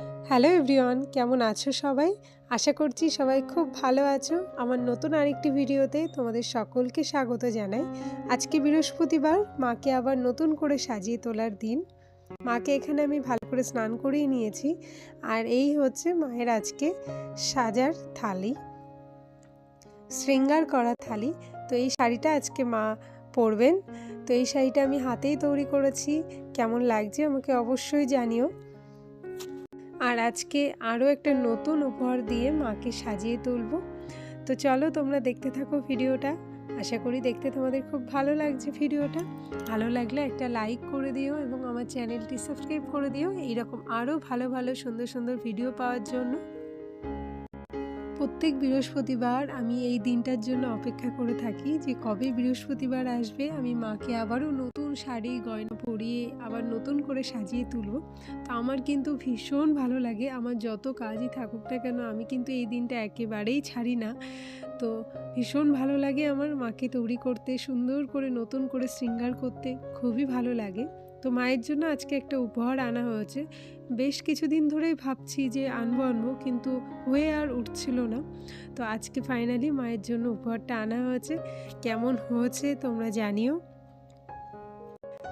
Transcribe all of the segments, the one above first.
Hello everyone, কেমন আছো সবাই? আশা করছি সবাই খুব ভালো আছো। আমার নতুন আরেকটি ভিডিওতে তোমাদের সকলকে স্বাগত জানাই। আজকে বৃহস্পতিবার, মাকে আবার নতুন করে সাজিয়ে তোলার দিন। মাকে এখানে আমি ভালো করে স্নান করিয়ে নিয়েছি। আর এই হচ্ছে মায়ের আজকে সাজার থালি, শৃঙ্গার করা থালি। তো এই শাড়িটা আজকে মা পরবেন। তো এই শাড়িটা আমি হাতেই তৈরি করেছি। কেমন লাগছে আমাকে অবশ্যই জানিও। আর আজকে আরও একটা নতুন উপহার দিয়ে মাকে সাজিয়ে তুলব। তো চলো তোমরা দেখতে থাকো ভিডিওটা। আশা করি দেখতে তোমাদের খুব ভালো লাগছে ভিডিওটা। ভালো লাগলে একটা লাইক করে দিও এবং আমার চ্যানেলটি সাবস্ক্রাইব করে দিও। এইরকম আরও ভালো ভালো, সুন্দর সুন্দর ভিডিও পাওয়ার জন্য। প্রত্যেক বৃহস্পতিবার আমি এই দিনটার জন্য অপেক্ষা করে থাকি যে কবে বৃহস্পতিবার আসবে, আমি মাকে আবারও নতুন শাড়ি গয়না পরিয়ে, আবার নতুন করে সাজিয়ে তুলব। তো আমার কিন্তু ভীষণ ভালো লাগে, আমার যত কাজই থাকুক না কেন, আমি কিন্তু এই দিনটা একেবারেই ছাড়ি না। তো ভীষণ ভালো লাগে আমার মাকে তৈরি করতে, সুন্দর করে, নতুন করে শৃঙ্গার করতে, খুবই ভালো লাগে। তো মায়ের জন্য আজকে একটা উপহার আনা হয়েছে। বেশ কিছুদিন ধরেই ভাবছি যে আনব আনব কিন্তু হয়ে আর উঠছিল না। তো আজকে ফাইনালি মায়ের জন্য উপহারটা আনা হয়েছে। কেমন হয়েছে তোমরা জানিও।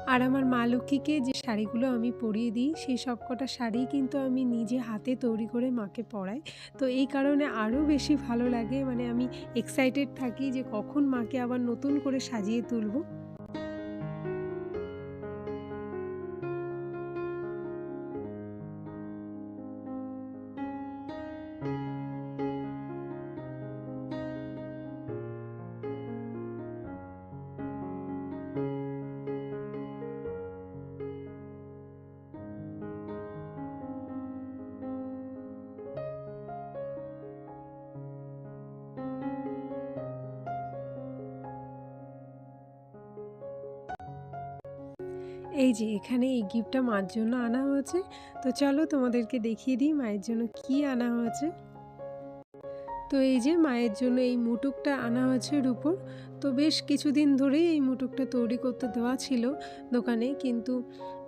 আর আমার মা লক্ষ্মীকে যে শাড়িগুলো আমি পরিয়ে দিই, সেই সব কটা শাড়ি কিন্তু আমি নিজে হাতে তৈরি করে মাকে পরাই। তো এই কারণে আরও বেশি ভালো লাগে। মানে আমি এক্সাইটেড থাকি যে কখন মাকে আবার নতুন করে সাজিয়ে তুলবো। এই যে এখানে এই গিফটটা মার জন্য আনা হয়েছে। তো চলো তোমাদেরকে দেখিয়ে দিই মায়ের জন্য কি আনা হয়েছে। তো এই যে মায়ের জন্য এই মুটুকটা আনা হয়েছে রূপোর। তো বেশ কিছুদিন ধরেই এই মুটুকটা তৈরি করতে দেওয়া ছিল দোকানে, কিন্তু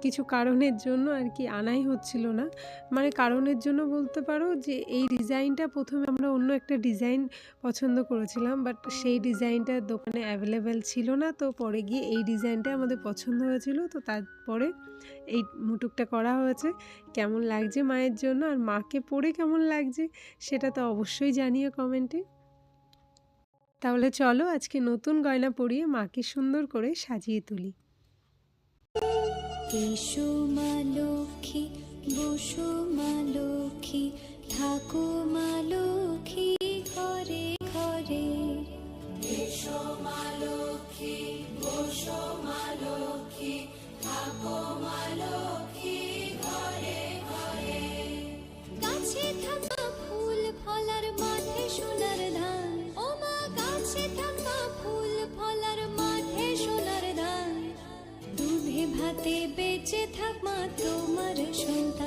কিছু কারণের জন্য আর কি আনাই হচ্ছিল না। মানে কারণের জন্য বলতে পারো যে, এই ডিজাইনটা প্রথমে আমরা অন্য একটা ডিজাইন পছন্দ করেছিলাম, বাট সেই ডিজাইনটা দোকানে অ্যাভেলেবেল ছিল না, তো পরে গিয়ে এই ডিজাইনটা আমাদের পছন্দ হয়েছিল। তো তারপরে এই মুটুকটা করা হয়েছে। কেমন লাগছে মায়ের জন্য আর মাকে পরে কেমন লাগছে, সেটা তো অবশ্যই জানিও কমেন্টে। তাহলে চলো আজকে নতুন গয়না পরিয়ে মাকে সুন্দর করে সাজিয়ে তুলি। এসো মা লক্ষ্মী, বসো মা লক্ষ্মী, থাকো মা লক্ষ্মী ঘরে ঘরে। এসো মা লক্ষ্মী, বসো মা লক্ষ্মী, থাকো মা লক্ষ্মী। ভাতে বেঁচে থাক মা তোমার সন্তান।